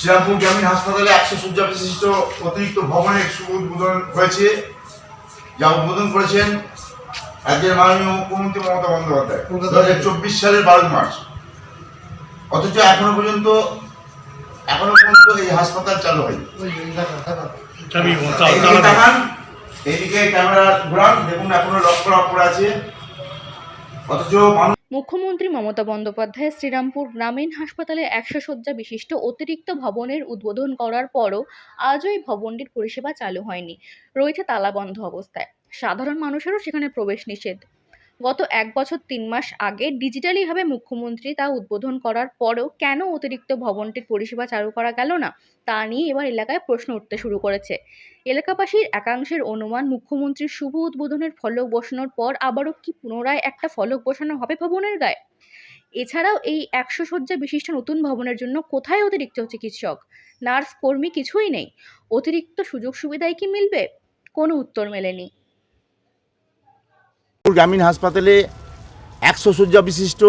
শ্রীরামপুর গ্রামীণ হাসপাতালে একশো শয্যা বিশিষ্ট অতিরিক্ত ভবনের শুভ উদ্বোধন হয়েছে? যা উদ্বোধন করেছেন রাজ্যের মাননীয় মুখ্যমন্ত্রী মমতা বন্দ্যোপাধ্যায় দু হাজার চব্বিশ সালের বারোই মার্চ। অথচ এখনও পর্যন্ত এখনও পর্যন্ত এই হাসপাতাল চালু হয়নি। এইদিকে ক্যামেরা ঘোরান দেখুন এখনও লক করা পড়ে আছে। অথচ মানুষ মুখ্যমন্ত্রী মমতা বন্দ্যোপাধ্যায় শ্রীরামপুর গ্রামীণ হাসপাতালে একশো শয্যা বিশিষ্ট অতিরিক্ত ভবনের উদ্বোধন করার পরও আজও এই ভবনটির পরিষেবা চালু হয়নি। রয়েছে তালাবন্ধ অবস্থায়। সাধারণ মানুষেরও সেখানে প্রবেশ নিষেধ। গত এক বছর তিন মাস আগে ডিজিটালিভাবে মুখ্যমন্ত্রী তা উদ্বোধন করার পরেও কেন অতিরিক্ত ভবনটির পরিষেবা চালু করা গেল না, তা নিয়ে এবার এলাকায় প্রশ্ন উঠতে শুরু করেছে। এলাকাবাসীর একাংশের অনুমান মুখ্যমন্ত্রীর শুভ উদ্বোধনের ফলক বসানোর পর আবারও কি পুনরায় একটা ফলক বসানো হবে ভবনের গায়ে? এছাড়াও এই একশো শয্যা বিশিষ্ট নতুন ভবনের জন্য কোথায় অতিরিক্ত চিকিৎসক? নার্স কর্মী কিছুই নেই। অতিরিক্ত সুযোগ সুবিধায় কি মিলবে? কোনো উত্তর মেলেনি। গ্রামীণ হাসপাতালে একশো শয্যা বিশিষ্ট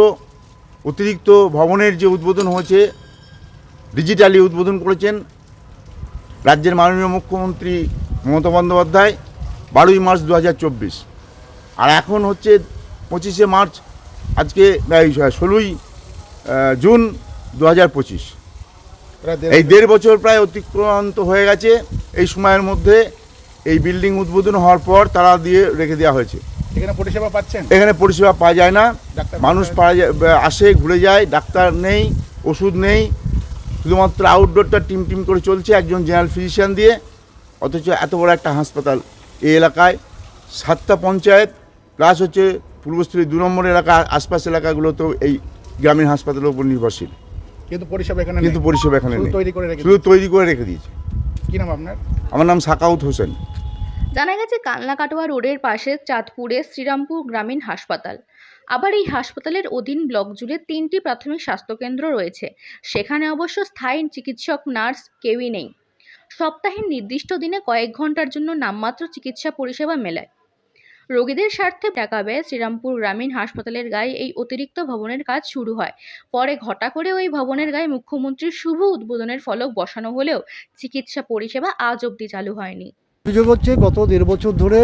অতিরিক্ত ভবনের যে উদ্বোধন হয়েছে ডিজিটালি উদ্বোধন করেছেন রাজ্যের মাননীয় মুখ্যমন্ত্রী মমতা বন্দ্যোপাধ্যায় বারোই মার্চ দু হাজার চব্বিশ। আর এখন হচ্ছে পঁচিশে মার্চ আজকে ষোলোই জুন দু হাজার পঁচিশ এই দেড় বছর প্রায় অতিক্রান্ত হয়ে গেছে। এই সময়ের মধ্যে এই বিল্ডিং উদ্বোধন হওয়ার পর তারা দিয়ে রেখে দেওয়া হয়েছে। এখানে পরিষেবা পাচ্ছেন? এখানে পরিষেবা পাওয়া যায় না। ডাক্তার মানুষ পাওয়া যায় আসে ঘুরে যায় ডাক্তার নেই ওষুধ নেই শুধুমাত্র আউটডোরটা টিম টিম করে চলছে একজন জেনারেল ফিজিশিয়ান দিয়ে অথচ এত বড় একটা হাসপাতাল এই এলাকায়। সাতটা পঞ্চায়েত প্লাস হচ্ছে পূর্বস্থলী দু নম্বর এলাকা আশপাশ এলাকাগুলোতেও এই গ্রামীণ হাসপাতালের উপর নির্ভরশীল। কিন্তু পরিষেবা এখানে কিন্তু পরিষেবা এখানে শুধু তৈরি করে রেখে দিয়েছে। কি নাম আপনার? আমার নাম সাকাউত হোসেন। জানা গেছে, কালনাকাটোয়া রোডের পাশে চাঁদপুরে শ্রীরামপুর গ্রামীণ হাসপাতাল। আবার এই হাসপাতালের অধীন ব্লক জুড়ে তিনটি প্রাথমিক স্বাস্থ্যকেন্দ্র রয়েছে। সেখানে অবশ্য স্থায়ী চিকিৎসক, নার্স কেউই নেই। সপ্তাহের নির্দিষ্ট দিনে কয়েক ঘণ্টার জন্য নামমাত্র চিকিৎসা পরিষেবা মেলায়। রোগীদের স্বার্থে টাকা ব্যয় শ্রীরামপুর গ্রামীণ হাসপাতালের গায়ে এই অতিরিক্ত ভবনের কাজ শুরু হয়। পরে ঘটা করে ওই ভবনের গায়ে মুখ্যমন্ত্রীর শুভ উদ্বোধনের ফলক বসানো হলেও চিকিৎসা পরিষেবা আজ অবধি চালু হয়নি। অভিযোগ হচ্ছে গত দেড় বছর ধরে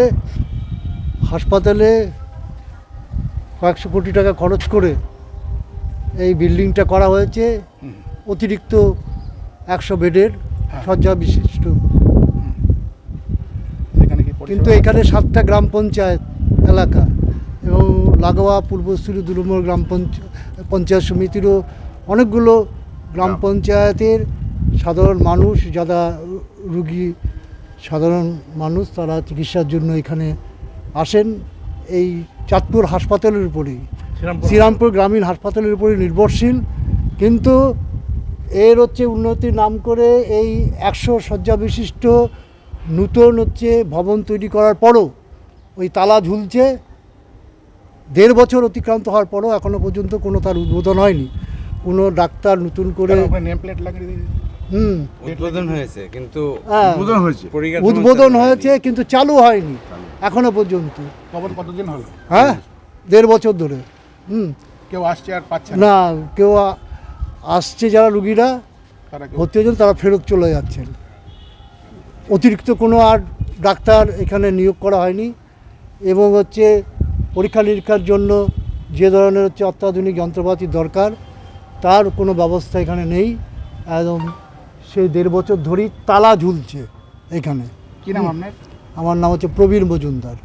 হাসপাতালে কয়েকশো কোটি টাকা খরচ করে এই বিল্ডিংটা করা হয়েছে। অতিরিক্ত একশো বেডের শয্যা বিশিষ্ট। কিন্তু এখানে সাতটা গ্রাম পঞ্চায়েত এলাকা এবং লাগোয়া পূর্বস্থলী দু নম্বর গ্রাম পঞ্চ- পঞ্চায়েত সমিতিরও অনেকগুলো গ্রাম। পঞ্চায়েতের সাধারণ মানুষ যারা রুগী সাধারণ মানুষ তারা চিকিৎসার জন্য এখানে আসেন। এই চাঁদপুর হাসপাতালের উপরেই। শ্রীরামপুর গ্রামীণ হাসপাতালের উপরে নির্ভরশীল। কিন্তু এর হচ্ছে উন্নতির নাম করে এই একশো শয্যা বিশিষ্ট নূতন হচ্ছে ভবন তৈরি করার পরও ওই তালা ঝুলছে। দেড় বছর অতিক্রান্ত হওয়ার পরও এখনও পর্যন্ত কোনো তার উদ্বোধন হয়নি। কোনো ডাক্তার নতুন করে হুম। উদ্বোধন হয়েছে কিন্তু হ্যাঁ, উদ্বোধন হয়েছে। উদ্বোধন হয়েছে কিন্তু চালু হয়নি এখনও পর্যন্ত। খবর কতদিন হলো? হ্যাঁ দেড় বছর ধরে হুম। কেউ আসছে আর পাচ্ছে না? না কেউ আসছে যারা রুগীরা ভর্তি হয়েছেন তারা ফেরত চলে যাচ্ছেন। অতিরিক্ত কোনো আর ডাক্তার এখানে নিয়োগ করা হয়নি এবং হচ্ছে পরীক্ষা নিরীক্ষার জন্য যে ধরনের হচ্ছে অত্যাধুনিক যন্ত্রপাতি দরকার তার কোনো ব্যবস্থা এখানে নেই। একদম সেই দেড় বছর ধরেই তালা ঝুলছে এখানে। কি নাম আপনার? আমার নাম হচ্ছে প্রবীর মজুমদার।